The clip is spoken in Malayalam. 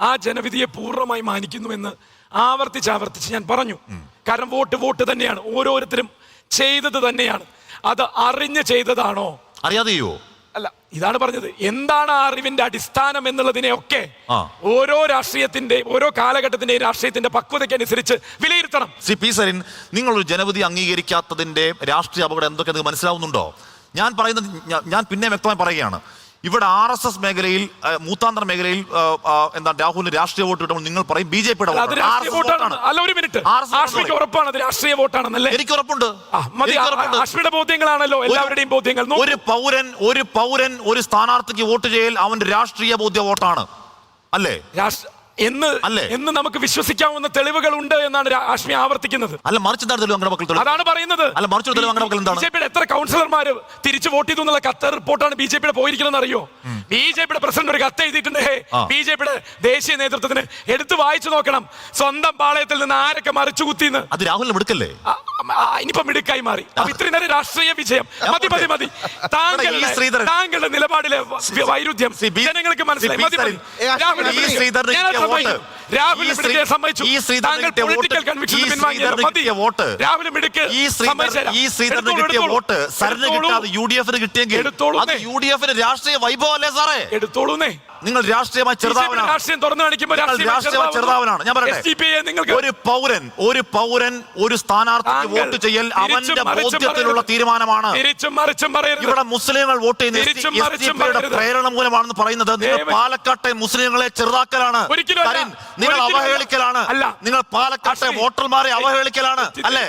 ആ ജനവിധിയെ പൂർണമായി മാനിക്കുന്നുവെന്ന് ആവർത്തിച്ച് ആവർത്തിച്ച് ഞാൻ പറഞ്ഞു. കാരണം വോട്ട് വോട്ട് തന്നെയാണ്. ഓരോരുത്തരും ചെയ്തത് തന്നെയാണ്. അത് അറിഞ്ഞ് ചെയ്തതാണോ? അറിയാതെയോ അല്ല ഇതാണ് പറഞ്ഞത്. എന്താണ് ആ അറിവിന്റെ അടിസ്ഥാനം എന്നുള്ളതിനെയൊക്കെ. ഓരോ രാഷ്ട്രീയത്തിന്റെ ഓരോ കാലഘട്ടത്തിന്റെയും രാഷ്ട്രീയത്തിന്റെ പക്വതയ്ക്കനുസരിച്ച് വിലയിരുത്തണം. സി പി സരിൻ ഒരു ജനവിധി അംഗീകരിക്കാത്തതിന്റെ രാഷ്ട്രീയ അപകടം എന്തൊക്കെ നിങ്ങൾക്ക് മനസ്സിലാവുന്നുണ്ടോ? ഞാൻ പറയുന്നത് ഞാൻ പിന്നെ വ്യക്തമായി പറയുകയാണ്. ഇവിടെ ആർ എസ് എസ് മേഖലയിൽ ആ, മൂത്താന്തര മേഖലയിൽ എന്താ രാഹുലിന് രാഷ്ട്രീയ വോട്ട് കിട്ടുമ്പോൾ നിങ്ങൾ പറയും ബി ജെ പിയുടെ അല്ല, ഒരു മിനിറ്റ്. ആഷ്മിക്ക് ഉറപ്പാണ് അത് രാഷ്ട്രീയ വോട്ടാണെന്നല്ലേ? എനിക്ക് ഉറപ്പുണ്ട്. ആഷ്മിയുടെ ബോധ്യങ്ങളാണല്ലോ എല്ലാവരുടെയും ബോധ്യങ്ങൾ. ഒരു പൗരൻ ഒരു പൗരൻ ഒരു സ്ഥാനാർത്ഥിക്ക് വോട്ട് ചെയ്യൽ അവന്റെ രാഷ്ട്രീയ ബോധ്യ വോട്ടാണ്. അല്ലേ? എന്ന് അല്ലേ? എന്ന് നമുക്ക് വിശ്വസിക്കാവുന്ന തെളിവുകൾ ഉണ്ട് എന്നാണ് രാഷ്മി ആവർത്തിക്കുന്നത്. അല്ല മറിച്ച് തെളിവ് മക്കൾ അതാണ് പറയുന്നത്. അല്ല, മറിച്ച് തെളിവ് അങ്ങനെ മക്കൾ എന്താണ്? ബി ജെ പിയുടെ എത്ര കൗൺസിലർമാർ തിരിച്ചു വോട്ട് ചെയ്തു എന്നുള്ള കത്ത് റിപ്പോർട്ടാണ് ബി ജെ പിയുടെ പോയിരിക്കുന്നത് അറിയോ ബി ജെ പിയുടെ പ്രസിഡന്റ് ഒരു കത്ത് എഴുതിയിട്ടുണ്ട്. ബി ജെ പിയുടെ ദേശീയ നേതൃത്വത്തിന് എടുത്തു വായിച്ചു നോക്കണം. സ്വന്തം പാളയത്തിൽ നിന്ന് ആരൊക്കെ മറിച്ചു കുത്തിന്ന് അത് രാഹുലിന് ആ, ഇനിയിപ്പോ മിടുക്കായി മാറി. അപ്പൊ ഇത്രയും നേരം രാഷ്ട്രീയ വിജയം. മതി മതി മതി. താങ്കളുടെ താങ്കളുടെ നിലപാടിലെ വൈരുദ്ധ്യം ജനങ്ങൾക്ക് മനസ്സിലായി. മതി രാഹുലിനെ. വോട്ട്. ഈ സമ്മതിച്ചു താങ്കൾ പൊളിറ്റിക്കൽ ഈ പിൻവാങ്ങിയത് മതി. വോട്ട്. രാഹുലിനെ മിടുക്ക് ഈ ശ്രീധരൻ ഈ ശ്രീധരന് കിട്ടിയ വോട്ട് സരന് കിട്ടാതെ യു ഡി എഫിന് കിട്ടിയെങ്കിൽ അത് എന്നേ. യു ഡി എഫിന് രാഷ്ട്രീയ വൈഭവല്ലേ സാറേ? എടുത്തോളൂന്നേ. നിങ്ങൾ രാഷ്ട്രീയമായി ചെറുതാവനാണ്. രാഷ്ട്രീയം തുറന്നു കാണിക്കുമ്പോൾ രാഷ്ട്രീയമായി ചെറുതാവനാണ്. ഞാൻ പറയട്ടെ. ഒരു പൗരൻ ഒരു പൗരൻ ഒരു സ്ഥാനാർത്ഥിക്ക് വോട്ട് ചെയ്യൽ അവന്റെ ബോധ്യത്തിലുള്ള തീരുമാനമാണ്. ഇവിടെ മുസ്ലിങ്ങൾ വോട്ട് ചെയ്യുന്നത്. പ്രേരണ മൂലമാണെന്ന് പറയുന്നത് പാലക്കാട്ടെ മുസ്ലിങ്ങളെ ചെറുതാക്കലാണ്. ഒരിക്കലും നിങ്ങൾ അവഹേളിക്കലാണ് അല്ല. നിങ്ങൾ പാലക്കാട്ടെ വോട്ടർമാരെ അവഹേളിക്കലാണ്. അല്ലേ.